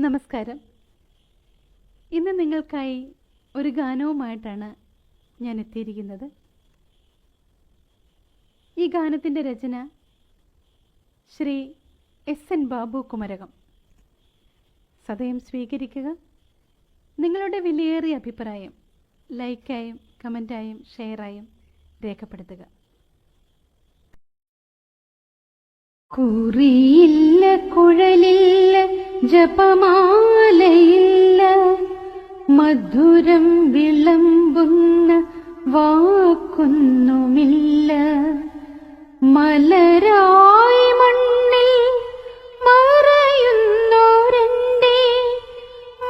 നമസ്കാരം. ഇന്ന് നിങ്ങൾക്കായി ഒരു ഗാനവുമായിട്ടാണ് ഞാൻ എത്തിയിരിക്കുന്നത്. ഈ ഗാനത്തിന്റെ രചന ശ്രീ എസ് എൻ ബാബു കുമരകം. സദയം സ്വീകരിക്കുക. നിങ്ങളുടെ വിലയേറിയ അഭിപ്രായം ലൈക്കായും കമന്റായും ഷെയറായും രേഖപ്പെടുത്തുക. കുറിയില്ല കുഴലില്ല ജപമാലയില്ല. മധുരം വിളമ്പുന്ന വാക്കൊന്നുമില്ല. മലരായി മണ്ണിൽ മറയുന്നോരെന്റെ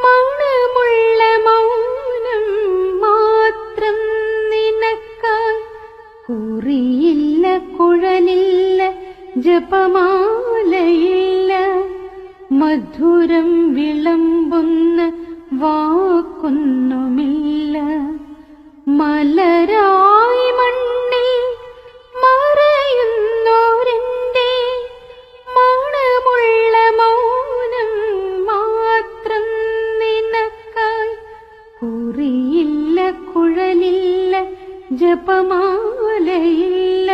മണമുള്ള മൗനം മാത്രം നിനക്ക കുറിയില്ല കുഴലില്ല ജപമാലയില്ല മധുരം വിളമ്പുന്ന വാക്കൊന്നുമില്ല. മലരായി മണ്ണിൽ മറയുന്നോരെന്റെ മണമുള്ള മൗനം മാത്രം നിനക്കായി. കുറിയില്ല കുഴലില്ല ജപമാലയില്ല.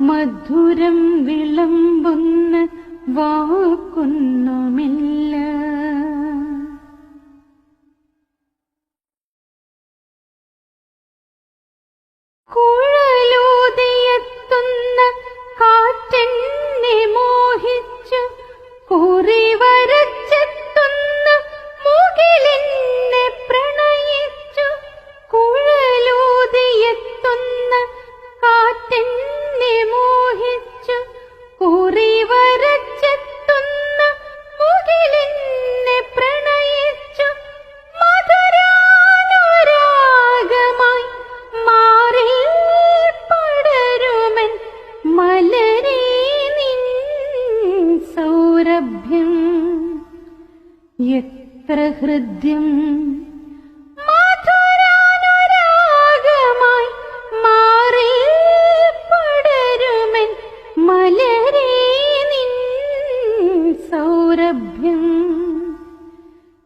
മധുരം വിളമ്പുന്ന വാക്കൊന്നുമില്ല കുഴലൂതിയെത്തുന്ന എത്ര ഹൃദ്യം?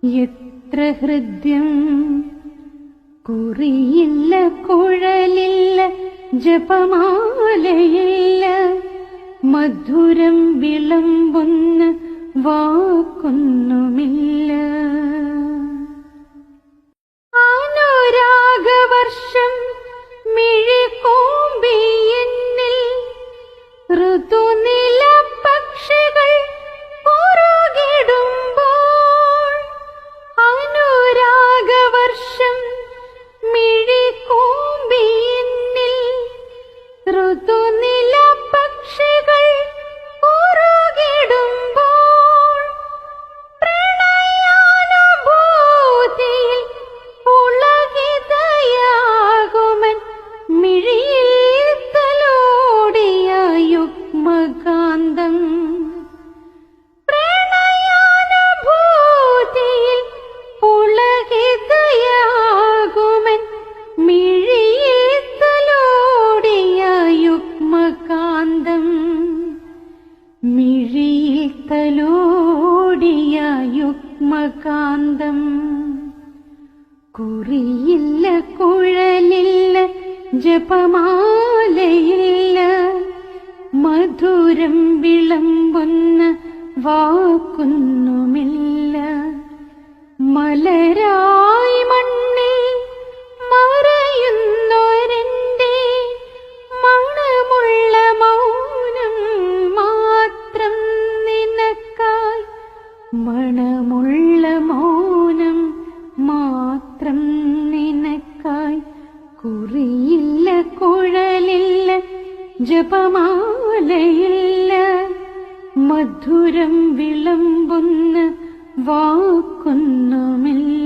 എത്ര ഹൃദ്യം? കുറിയില്ല കുഴലില്ല ജപമാലയില്ല. മധുരം വിളമ്പുന്ന വാക്കൊന്നുമില്ല. ऋतु യുഗ്മകാന്തം കുറിയില്ല കുഴലില്ല ജപമാലയില്ല. മധുരം വിളമ്പുന്ന വാക്കുന്നുമില്ല. മലരായി ജപമാലയില്ല. മധുരം വിളമ്പുന്ന വാക്കൊന്നുമില്ല.